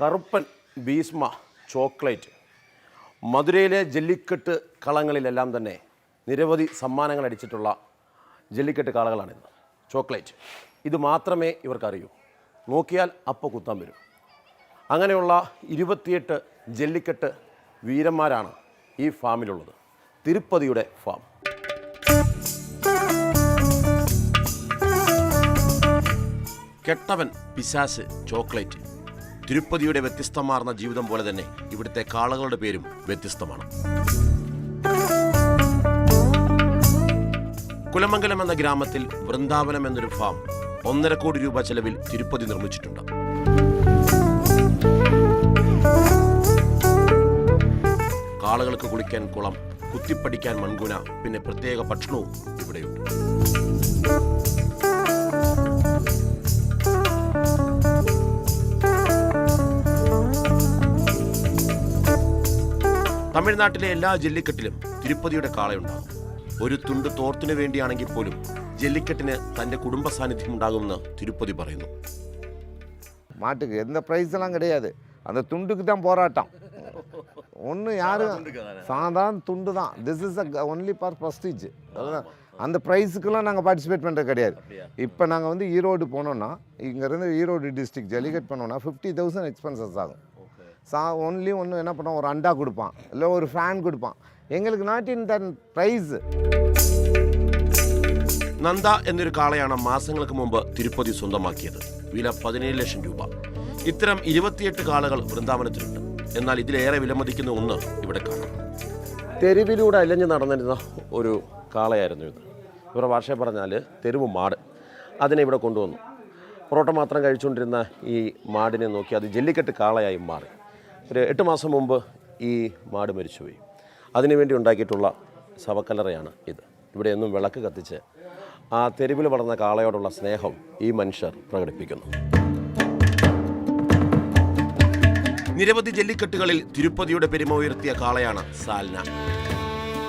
Karuppan Bhishma chocolate. മധുരയിലെ ജല്ലിക്കെട്ട് കളങ്ങളിലെല്ലാം തന്നെ നിരവധി സമ്മാനങ്ങൾ അടിച്ചിട്ടുള്ള ജല്ലിക്കെട്ട് കാളകളാണിത്. ചോക്ലേറ്റ്. ഇത് മാത്രമേ ഇവർക്കറിയൂ. നോക്കിയാൽ അപ്പോൾ കുത്താൻ വരും. അങ്ങനെയുള്ള ഇരുപത്തിയെട്ട് ജല്ലിക്കെട്ട് വീരന്മാരാണ് ഈ ഫാമിലുള്ളത്. തിരുപ്പതിയുടെ ഫാം. കെട്ടവൻ പിശാസ് ചോക്ലേറ്റ്. തിരുപ്പതിയുടെ വ്യത്യസ്തമാർന്ന ജീവിതം പോലെ തന്നെ ഇവിടുത്തെ കാളകളുടെ പേരും വ്യത്യസ്തമാണ്. കുലമംഗലം എന്ന ഗ്രാമത്തിൽ വൃന്ദാവനം എന്നൊരു ഫാം ഒന്നര കോടി രൂപ ചെലവിൽ തിരുപ്പതി നിർമ്മിച്ചിട്ടുണ്ട്. കാളകൾക്ക് കുളിക്കാൻ കുളം കുത്തിപ്പടിക്കാൻ മൺകുന പിന്നെ പ്രത്യേക ഭക്ഷണവും ഇവിടെയുണ്ട്. തമിഴ്നാട്ടിലെ എല്ലാ ജല്ലിക്കെട്ടിലും തിരുപ്പതിയുടെ കാളയുണ്ടാകും ഒരു തുണ്ട് തോർത്തിനു വേണ്ടിയാണെങ്കിൽ പോലും ജല്ലിക്കെട്ടിന് തന്റെ കുടുംബ സാന്നിധ്യം ഉണ്ടാകുമെന്ന് തിരുപ്പതി പറയുന്നു மாட்டுக்கு எந்த ப்ரைஸ்லாம் கிடையாது அந்த துண்டுக்கு தான் போராட்டம் ஒன்று யாரும் சாதாரண துண்டு தான் this is a only for prestige அதுதான் அந்த ப்ரைஸுக்கெல்லாம் நாங்கள் பார்ட்டிசிபேட் பண்ணுறது கிடையாது இப்போ நாங்கள் வந்து ஈரோடு போனோம்னா இங்கேருந்து ஈரோடு டிஸ்ட்ரிக்ட் ஜல்லிக்கட் பண்ணோம்னா ஃபிஃப்டி தௌசண்ட் எக்ஸ்பென்சஸ் ஆகும் சா ஒன்லி ஒன்று என்ன பண்ணுவோம் ஒரு அண்டா கொடுப்பான் இல்லை ஒரு ஃபேன் கொடுப்பான் எங்களுக்கு not in than price Nanda എന്നൊരു കാളയാണ് മാസങ്ങൾക്ക് മുമ്പ് തിരുപ്പതി സ്വന്തമാക്കിയത് വില പതിനേഴ് ലക്ഷം രൂപ ഇത്തരം ഇരുപത്തിയെട്ട് കാളകൾ വൃന്ദാവനത്തിലുണ്ട് എന്നാൽ ഇതിലേറെ വിലമതിക്കുന്ന ഒന്ന് ഇവിടെ കാണാം തെരുവിലൂടെ അലഞ്ഞു നടന്നിരുന്ന ഒരു കാളയായിരുന്നു ഇത് ഇവരുടെ ഭാഷയെ പറഞ്ഞാൽ തെരുവ് മാട് അതിനെ ഇവിടെ കൊണ്ടുവന്നു പൊറോട്ട മാത്രം കഴിച്ചുകൊണ്ടിരുന്ന ഈ മാടിനെ നോക്കി അത് ജല്ലിക്കെട്ട് കാളയായി മാറി ഒരു എട്ട് മാസം മുമ്പ് ഈ മാട് മരിച്ചുപോയി. അതിനുവേണ്ടി ഉണ്ടാക്കിയിട്ടുള്ള ശവക്കലറയാണ് ഇത്. ഇവിടെ എന്നും വിളക്ക് കത്തിച്ച് ആ തെരുവിൽ വളർന്ന കാളയോടുള്ള സ്നേഹം ഈ മനുഷ്യർ പ്രകടിപ്പിക്കുന്നു. നിരവധി ജല്ലിക്കെട്ടുകളിൽ തിരുപ്പതിയുടെ പെരുമ ഉയർത്തിയ കാളയാണ് സാൽന.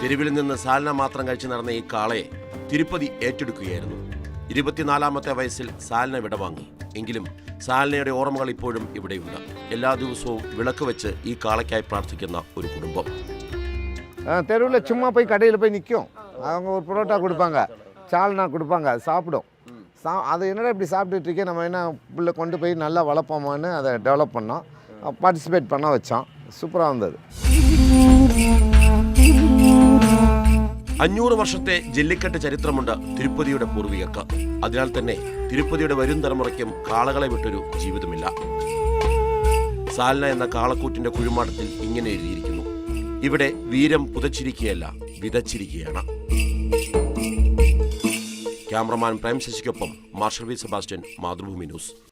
തെരുവിൽ നിന്ന് സാൽന മാത്രം കഴിച്ചു നടന്ന ഈ കാളയെ തിരുപ്പതി ഏറ്റെടുക്കുകയായിരുന്നു. ഇരുപത്തിനാലാമത്തെ വയസ്സിൽ സാൽന വിടവാങ്ങി എങ്കിലും സാൽനയുടെ ഓർമ്മകൾ ഇപ്പോഴും ഇവിടെയുണ്ട് എല്ലാ ദിവസവും വിളക്ക് വെച്ച് ഈ കാളയ്ക്കായി പ്രാർത്ഥിക്കുന്ന ഒരു കുടുംബം தெருவில் சும்மா போய் கடையில் போய் நிற்கும் அவங்க ஒரு புரோட்டா கொடுப்பாங்க சால்னா கொடுப்பாங்க அது சாப்பிடும் சா அது என்னடா இப்படி சாப்பிட்டுட்டு இருக்கே நம்ம என்ன பிள்ளை கொண்டு போய் நல்லா வளர்ப்போமான்னு அதை டெவலப் பண்ணோம் பார்ட்டிசிபேட் பண்ண வச்சோம் சூப்பராக இருந்தது അഞ്ഞൂറ് വർഷത്തെ ജല്ലിക്കെട്ട് ചരിത്രമുണ്ട് തിരുപ്പതിയുടെ പൂർവികർക്ക്. അതിനാൽ തന്നെ തിരുപ്പതിയുടെ വരും തലമുറയ്ക്കും കാളകളെ വിട്ടൊരു ജീവിതമില്ല. സാൽന എന്ന കാളക്കൂറ്റിന്റെ കുഴിമാടത്തിൽ ഇങ്ങനെ എഴുതിയിരിക്കുന്നു. ഇവിടെ വീരം പുതച്ചിരിക്കുകയല്ല വിതച്ചിരിക്കുകയാണ്. Cameraman Prem ശശിക്കൊപ്പം Marshal V Sebastian Mathrubhumi news.